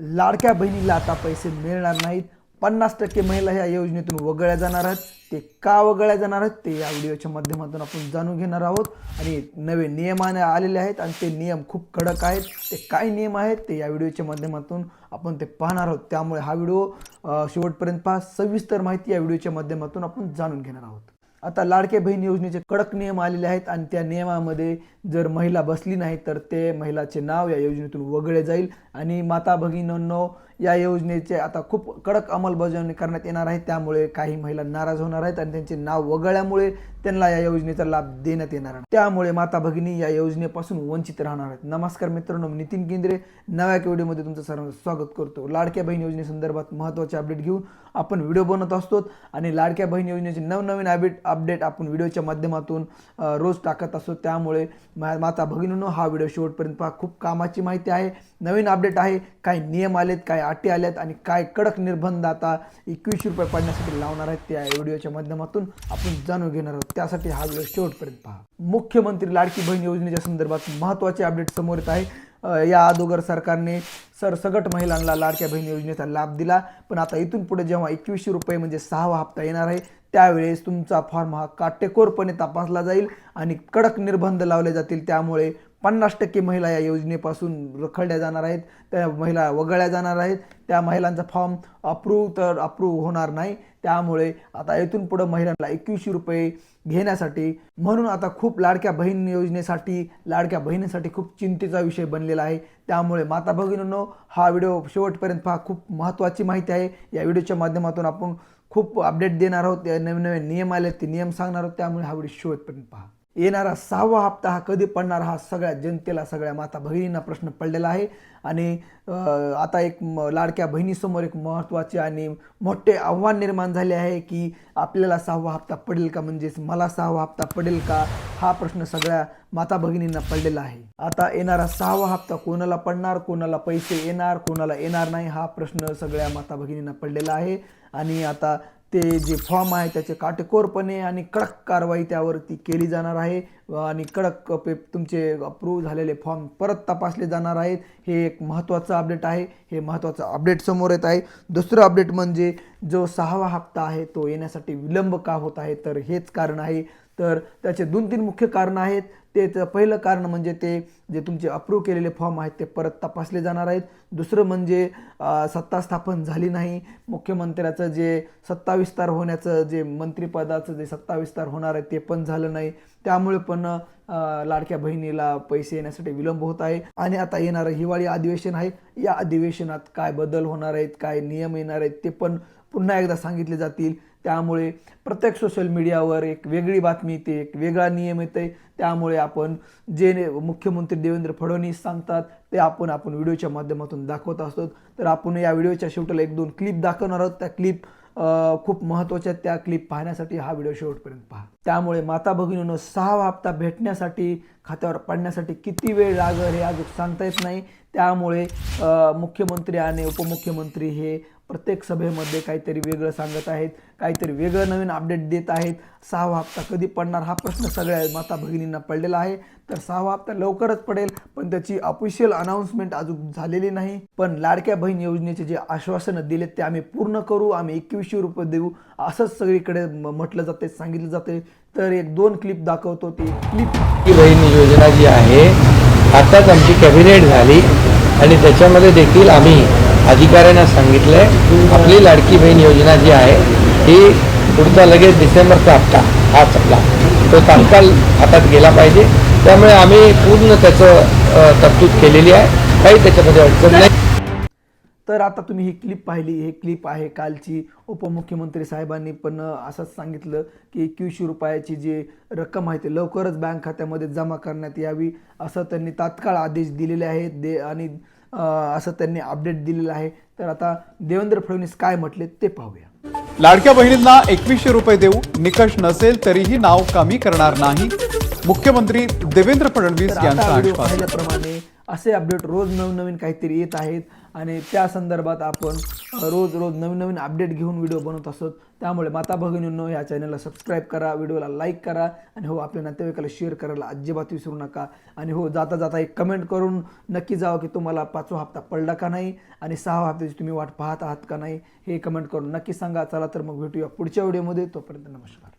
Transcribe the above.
लाडक्या बहिणीला आता पैसे मिळणार नाहीत. पन्नास टक्के महिला ह्या योजनेतून वगळल्या जाणार आहेत. ते का वगळल्या जाणार आहेत ते या व्हिडिओच्या माध्यमातून आपण जाणून घेणार आहोत. आणि नवे नियमाने आलेले आहेत आणि ते नियम खूप कडक आहेत. ते काय नियम आहेत ते या व्हिडिओच्या माध्यमातून आपण ते पाहणार आहोत. त्यामुळे हा व्हिडिओ शेवटपर्यंत पहा. सविस्तर माहिती या व्हिडिओच्या माध्यमातून आपण जाणून घेणार आहोत. आता लाडक्या बहीण योजनेचे कडक नियम आलेले आहेत आणि त्या नियमामध्ये जर महिला बसली नाही तर ते महिलाचे नाव या योजनेतून वगळले जाईल. आणि माता भगिनींनो या योजनेचे आता खूप कडक अंमलबजावणी करण्यात येणार आहे. त्यामुळे काही महिला नाराज होणार आहेत आणि त्यांचे नाव वगळल्यामुळे त्यांना या योजनेचा लाभ देण्यात येणार आहे. त्यामुळे माता भगिनी या योजनेपासून वंचित राहणार आहेत. नमस्कार मित्रांनो मी नितीन केंद्रे. नव्या व्हिडिओमध्ये तुमचं सर्वांचं स्वागत करतो. लाडक्या बहीण योजनेसंदर्भात महत्त्वाचे अपडेट घेऊन आपण व्हिडिओ बनवत असतो. आणि लाडक्या बहीण योजनेचे नवनवीन अपडेट अपडेट आपण व्हिडिओच्या माध्यमातून रोज टाकत असतो. त्यामुळे मा- माता भगिनींनो हा व्हिडिओ शेवटपर्यंत पहा. खूप कामाची माहिती आहे. नवीन अपडेट अपडेट आहे काय नियम आलेत काय अटी आल्यात आणि काय कडक निर्बंध आता एकवीसशे रुपये पडण्यासाठी लावणार आहेत त्या व्हिडिओच्या माध्यमातून आपण जाणून घेणार आहोत. त्यासाठी हा व्हिडिओ शेवटपर्यंत पहा. मुख्यमंत्री लाडकी बहीण योजनेच्या संदर्भात महत्त्वाचे अपडेट समोर येत आहे. या अगोदर सरकारने सरसगट महिलांना लाडक्या बहीण योजनेचा लाभ दिला पण आता इथून पुढे जेव्हा एकवीसशे रुपये म्हणजे सहावा हप्ता येणार आहे त्यावेळेस तुमचा फॉर्म हा काटेकोरपणे तपासला जाईल आणि कडक निर्बंध लावले जातील. त्यामुळे पन्नास टक्के महिला या योजनेपासून रखडल्या जाणार आहेत. त्या महिला वगळल्या जाणार आहेत. त्या महिलांचा फॉर्म अप्रूव्ह तर अप्रूव्ह होणार नाही. त्यामुळे आता इथून पुढं महिलांना एकवीसशे रुपये घेण्यासाठी म्हणून आता खूप लाडक्या बहीण योजनेसाठी लाडक्या बहिणीसाठी खूप चिंतेचा विषय बनलेला आहे. त्यामुळे माता भगिनींनो हा व्हिडिओ शेवटपर्यंत पहा. खूप महत्त्वाची माहिती आहे. या व्हिडिओच्या माध्यमातून आपण खूप अपडेट देणार आहोत. नवीन नवीन नियम आले ते नियम सांगणार आहोत. त्यामुळे हा व्हिडिओ शेवटपर्यंत पहा. येणारा सहावा हप्ता हा कधी पडणार? हा सगळ्या जनतेला सगळ्या माता भगिनींना प्रश्न पडलेला आहे. आणि आता एक म- लाडक्या बहिणीसमोर एक महत्त्वाचे आणि मोठे आव्हान निर्माण झाले आहे की आपल्याला सहावा हप्ता पडेल का? म्हणजेच मला सहावा हप्ता पडेल का? हा प्रश्न सगळ्या माता भगिनींना पडलेला आहे. आता येणारा सहावा हप्ता कोणाला पडणार? कोणाला पैसे येणार? कोणाला येणार नाही? हा प्रश्न सगळ्या माता भगिनींना पडलेला आहे. आणि आता ते जे फॉर्म आहे त्याचे काटेकोरपणे आणि कडक कारवाई त्यावरती केली जाणार आहे. आणि कडक पे तुमचे अप्रूव्ह झालेले फॉर्म परत तपासले जाणार आहेत. हे एक महत्त्वाचं अपडेट आहे. हे महत्त्वाचं अपडेट समोर येत आहे. दुसरं अपडेट म्हणजे जो सहावा हप्ता आहे तो येण्यासाठी विलंब का होत आहे? तर हेच कारण आहे. तर त्याचे दोन तीन मुख्य कारणं आहेत. ते पहिलं कारण म्हणजे ते जे तुमचे अप्रूव्ह केलेले फॉर्म आहेत ते परत तपासले जाणार आहेत. दुसरं म्हणजे सत्ता स्थापन झाली नाही. मुख्यमंत्र्याचं जे सत्ता विस्तार होण्याचं जे मंत्रिपदाचं जे सत्ता विस्तार होणार आहे ते पण झालं नाही. त्यामुळे पण लाडक्या बहिणीला पैसे येण्यासाठी विलंब होत आहे. आणि आता येणारं हिवाळी अधिवेशन आहे. या अधिवेशनात काय बदल होणार आहेत काय नियम येणार आहेत ते पण पुन्हा एकदा सांगितले जातील. त्यामुळे प्रत्येक सोशल मीडियावर एक वेगळी बातमी येते एक वेगळा नियम येते त्यामुळे आपण जे ने- मुख्यमंत्री देवेंद्र फडणवीस सांगतात ते आपण आपण व्हिडिओच्या माध्यमातून दाखवत असतो. तर आपण या व्हिडिओच्या शेवटाला एक दोन क्लिप दाखवणार आहोत. त्या क्लिप खूप महत्त्वाच्या त्या क्लिप पाहण्यासाठी हा व्हिडिओ शेवटपर्यंत पहा. त्यामुळे माता भगिनीनं सहा हप्ता भेटण्यासाठी खात्यावर पडण्यासाठी किती वेळ लागेल हे अजून सांगता येत नाही. त्यामुळे मुख्यमंत्री आणि उपमुख्यमंत्री हे प्रत्येक सभेमध्ये काहीतरी वेगळं सांगत आहेत काहीतरी वेगळं नवीन अपडेट देत आहेत. सहावा हप्ता कधी पडणार हा प्रश्न सगळ्या माता भगिनींना पडलेला आहे. तर सहावा हप्ता लवकरच पडेल पण त्याची ऑफिशियल अनाऊन्समेंट अजून झालेली नाही. पण लाडक्या बहीण योजनेचे जे आश्वासनं दिलेत ते आम्ही पूर्ण करू आम्ही एकवीसशे रुपये देऊ असंच सगळीकडे म्हटलं जाते सांगितलं जाते तर एक दोन क्लिप दाखवतो ती क्लिप बहीण योजना जी आहे आताच आमची कॅबिनेट झाली आणि त्याच्यामध्ये देखील आम्ही अधिकाऱ्यांना सांगितलंय आपली लाडकी बहीण योजना जी आहे ही पुढचा लगेच डिसेंबरचा हप्ता हाच आपला तो तात्काळ हातात गेला पाहिजे. त्यामुळे आम्ही पूर्ण त्याचं तरतूद केलेली आहे. काही त्याच्यामध्ये अडचण नाही. तर आता तुम्ही ही क्लिप पाहिली. ही क्लिप आहे कालची. उपमुख्यमंत्री साहेबांनी पण असंच सांगितलं की एकवीसशे रुपयाची जी रक्कम आहे ते लवकरच बँक खात्यामध्ये जमा करण्यात यावी असं त्यांनी तात्काळ आदेश दिलेले आहेत. दे आणि असं त्यांनी अपडेट दिलेलं आहे. तर आता देवेंद्र फडणवीस काय म्हटले ते पाहूया. लाडक्या बहिणींना एकवीसशे रुपये देऊ निकष नसेल तरीही नाव कमी करणार नाही मुख्यमंत्री देवेंद्र फडणवीस यांचं आश्वासन. असे अपडेट रोज नवनवीन काहीतरी येत आहेत. आणि त्या संदर्भात आपण रोज रोज नवीन नवीन अपडेट घेऊन व्हिडिओ बनवत असतो. त्यामुळे माता भगिनींनो या चॅनलला सबस्क्राईब करा व्हिडिओला लाईक करा. आणि हो आपल्या नातेवाईकाला शेअर करायला अजिबात विसरू नका. आणि हो जाता जाता एक कमेंट करून नक्की जावं की तुम्हाला पाचवा हप्ता पडला का नाही? आणि सहा हप्त्याची तुम्ही वाट पाहत आहात का नाही? हे कमेंट करून नक्की सांगा. चला तर मग भेटूया पुढच्या व्हिडिओमध्ये तोपर्यंत नमस्कार.